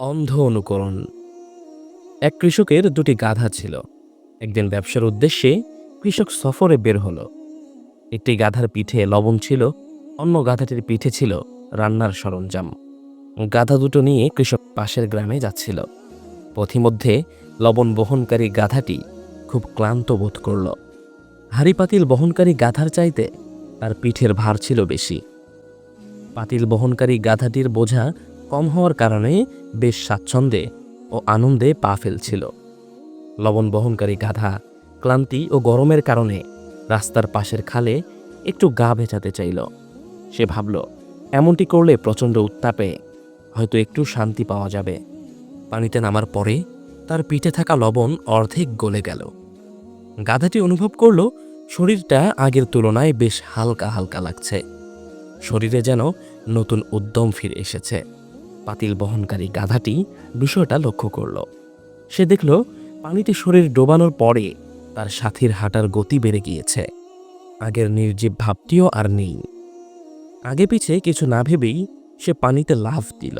অন্ধ অনুকরণ। এক কৃষকের দুটি গাধা ছিল। একদিন ব্যবসার উদ্দেশ্যে কৃষক সফরে বের হলো। একটি গাধার পিঠে লবণ ছিল, অন্য গাধাটির পিঠে ছিল রান্নার সরঞ্জাম। গাধা দুটো নিয়ে কৃষক পাশের গ্রামে যাচ্ছিল। পথিমধ্যে লবণ বহনকারী গাধাটি খুব ক্লান্ত বোধ করল। হাড়ি পাতিল বহনকারী গাধার চাইতে তার পিঠের ভার ছিল বেশি। পাতিল বহনকারী গাধাটির বোঝা কম হওয়ার কারণে বেশ স্বাচ্ছন্দ্যে ও আনন্দে পা ফেলছিল। লবণ বহনকারী গাধা, ক্লান্তি ও গরমের কারণে রাস্তার পাশের খালে একটু গা ভেজাতে চাইল। সে ভাবল, এমনটি করলে প্রচণ্ড উত্তাপে হয়তো একটু শান্তি পাওয়া যাবে। পানিতে নামার পরে তার পিঠে থাকা লবণ অর্ধেক গলে গেল। গাধাটি অনুভব করল, শরীরটা আগের তুলনায় বেশ হালকা হালকা লাগছে। শরীরে যেন নতুন উদ্যম ফিরে এসেছে। পাতিল বহনকারী গাধাটি বিষয়টা লক্ষ্য করল। সে দেখল, পানিতে শরীর ডোবানোর পরে তার সাথীর হাঁটার গতি বেড়ে গিয়েছে। আগের নির্জীব ভাবটিও আর নেই। আগে পিছে কিছু না ভেবেই সে পানিতে লাফ দিল।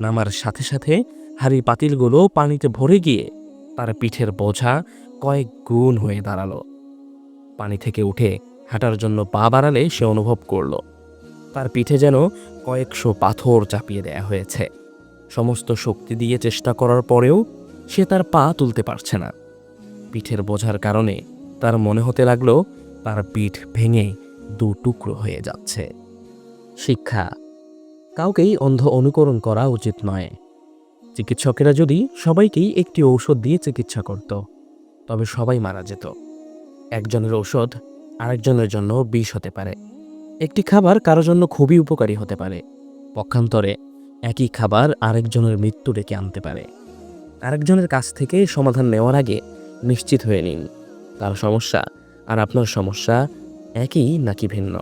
নামার সাথে সাথে হাড়ি পাতিলগুলো পানিতে ভরে গিয়ে তার পিঠের বোঝা কয়েক গুণ হয়ে দাঁড়াল। পানি থেকে উঠে হাঁটার জন্য পা বাড়ালে সে অনুভব করল, তার পিঠে যেন কয়েকশো পাথর চাপিয়ে দেয়া হয়েছে। সমস্ত শক্তি দিয়ে চেষ্টা করার পরেও সে তার পা তুলতে পারছে না। পিঠের বোঝার কারণে তার মনে হতে লাগল, তার পিঠ ভেঙে দু টুকরো হয়ে যাচ্ছে। শিক্ষা, কাউকেই অন্ধ অনুকরণ করা উচিত নয়। চিকিৎসকেরা যদি সবাইকেই একটি ঔষধ দিয়ে চিকিৎসা করত, তবে সবাই মারা যেত। একজনের ঔষধ আরেকজনের জন্য বিষ হতে পারে। একটি খাবার কারও জন্য খুবই উপকারী হতে পারে। পক্ষান্তরে, একই খাবার আরেকজনের মৃত্যু ডেকে আনতে পারে। আরেকজনের কাছ থেকে সমাধান নেওয়ার আগে নিশ্চিত হয়ে নিন। তার সমস্যা আর আপনার সমস্যা একই নাকি ভিন্ন?